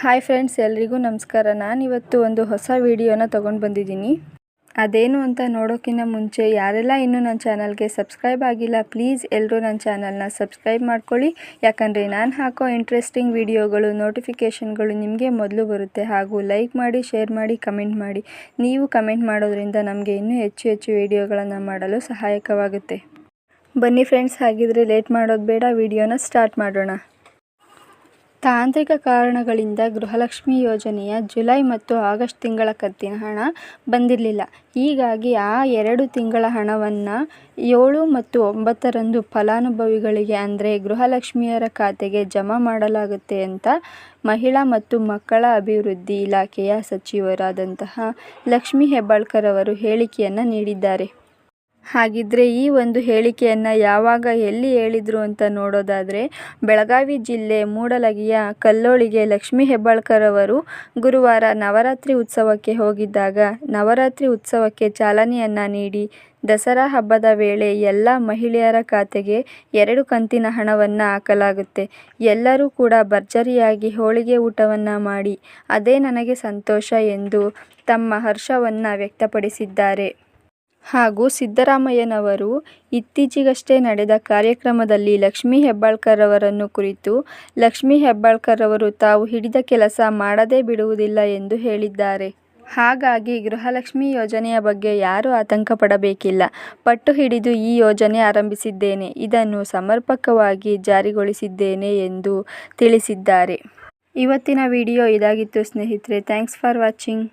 Hi friends, ಎಲ್ರಿಗೂ ನಮಸ್ಕಾರ. ನಾನಿವತ್ತು ಒಂದು ಹೊಸ ವಿಡಿಯೋನ ತೊಗೊಂಡು ಬಂದಿದ್ದೀನಿ. ಅದೇನು ಅಂತ ನೋಡೋಕ್ಕಿಂತ ಮುಂಚೆ ಯಾರೆಲ್ಲ ಇನ್ನೂ ನನ್ನ ಚಾನಲ್ಗೆ ಸಬ್ಸ್ಕ್ರೈಬ್ ಆಗಿಲ್ಲ, ಪ್ಲೀಸ್ ಎಲ್ಲರೂ ನನ್ನ ಚಾನಲ್ನ ಸಬ್ಸ್ಕ್ರೈಬ್ ಮಾಡ್ಕೊಳ್ಳಿ. ಯಾಕಂದರೆ ನಾನು ಹಾಕೋ ಇಂಟ್ರೆಸ್ಟಿಂಗ್ ವಿಡಿಯೋಗಳು ನೋಟಿಫಿಕೇಷನ್ಗಳು ನಿಮಗೆ ಮೊದಲು ಬರುತ್ತೆ. ಹಾಗೂ ಲೈಕ್ ಮಾಡಿ ಶೇರ್ ಮಾಡಿ ಕಮೆಂಟ್ ಮಾಡಿ. ನೀವು ಕಮೆಂಟ್ ಮಾಡೋದ್ರಿಂದ ನಮಗೆ ಇನ್ನೂ ಹೆಚ್ಚು ಹೆಚ್ಚು ವಿಡಿಯೋಗಳನ್ನು ಮಾಡಲು ಸಹಾಯಕವಾಗುತ್ತೆ. ಬನ್ನಿ ಫ್ರೆಂಡ್ಸ್, ಹಾಗಿದ್ರೆ ಲೇಟ್ ಮಾಡೋದು ಬೇಡ, ವಿಡಿಯೋನ ಸ್ಟಾರ್ಟ್ ಮಾಡೋಣ. ತಾಂತ್ರಿಕ ಕಾರಣಗಳಿಂದ ಗೃಹಲಕ್ಷ್ಮಿ ಯೋಜನೆಯ ಜುಲೈ ಮತ್ತು ಆಗಸ್ಟ್ ತಿಂಗಳ ಕತ್ತಿನ ಹಣ ಬಂದಿರಲಿಲ್ಲ. ಹೀಗಾಗಿ ಆ ಎರಡು ತಿಂಗಳ ಹಣವನ್ನು ಏಳು ಮತ್ತು ಒಂಬತ್ತರಂದು ಫಲಾನುಭವಿಗಳಿಗೆ, ಅಂದರೆ ಗೃಹಲಕ್ಷ್ಮಿಯರ ಖಾತೆಗೆ ಜಮಾ ಮಾಡಲಾಗುತ್ತೆ ಅಂತ ಮಹಿಳಾ ಮತ್ತು ಮಕ್ಕಳ ಅಭಿವೃದ್ಧಿ ಇಲಾಖೆಯ ಸಚಿವರಾದಂತಹ ಲಕ್ಷ್ಮೀ ಹೆಬ್ಬಾಳ್ಕರ್ ಅವರು ಹೇಳಿಕೆಯನ್ನು ನೀಡಿದ್ದಾರೆ. ಹಾಗಿದ್ರೆ ಈ ಒಂದು ಹೇಳಿಕೆಯನ್ನು ಯಾವಾಗ ಎಲ್ಲಿ ಹೇಳಿದರು ಅಂತ ನೋಡೋದಾದರೆ, ಬೆಳಗಾವಿ ಜಿಲ್ಲೆ ಮೂಡಲಗಿಯ ಕಲ್ಲೋಳಿಗೆ ಲಕ್ಷ್ಮೀ ಹೆಬ್ಬಾಳ್ಕರ್ ಅವರು ಗುರುವಾರ ನವರಾತ್ರಿ ಉತ್ಸವಕ್ಕೆ ಹೋಗಿದ್ದಾಗ ನವರಾತ್ರಿ ಉತ್ಸವಕ್ಕೆ ಚಾಲನೆಯನ್ನು ನೀಡಿ ದಸರಾ ಹಬ್ಬದ ವೇಳೆ ಎಲ್ಲ ಮಹಿಳೆಯರ ಖಾತೆಗೆ ಎರಡು ಕಂತಿನ ಹಣವನ್ನು ಹಾಕಲಾಗುತ್ತೆ. ಎಲ್ಲರೂ ಕೂಡ ಭರ್ಜರಿಯಾಗಿ ಹೋಳಿಗೆ ಊಟವನ್ನು ಮಾಡಿ, ಅದೇ ನನಗೆ ಸಂತೋಷ ಎಂದು ತಮ್ಮ ಹರ್ಷವನ್ನು ವ್ಯಕ್ತಪಡಿಸಿದ್ದಾರೆ. ಹಾಗೂ ಸಿದ್ದರಾಮಯ್ಯನವರು ಇತ್ತೀಚೆಗಷ್ಟೇ ನಡೆದ ಕಾರ್ಯಕ್ರಮದಲ್ಲಿ ಲಕ್ಷ್ಮೀ ಹೆಬ್ಬಾಳ್ಕರ್ ಅವರನ್ನು ಕುರಿತು, ಲಕ್ಷ್ಮೀ ಹೆಬ್ಬಾಳ್ಕರ್ ಅವರು ತಾವು ಹಿಡಿದ ಕೆಲಸ ಮಾಡದೇ ಬಿಡುವುದಿಲ್ಲ ಎಂದು ಹೇಳಿದ್ದಾರೆ. ಹಾಗಾಗಿ ಗೃಹಲಕ್ಷ್ಮಿ ಯೋಜನೆಯ ಬಗ್ಗೆ ಯಾರೂ ಆತಂಕ ಪಡಬೇಕಿಲ್ಲ ಪಟ್ಟು ಹಿಡಿದು ಈ ಯೋಜನೆ ಆರಂಭಿಸಿದ್ದೇನೆ, ಇದನ್ನು ಸಮರ್ಪಕವಾಗಿ ಜಾರಿಗೊಳಿಸಿದ್ದೇನೆ ಎಂದು ತಿಳಿಸಿದ್ದಾರೆ. ಇವತ್ತಿನ ವಿಡಿಯೋ ಇದಾಗಿತ್ತು ಸ್ನೇಹಿತರೆ, ಥ್ಯಾಂಕ್ಸ್ ಫಾರ್ ವಾಚಿಂಗ್.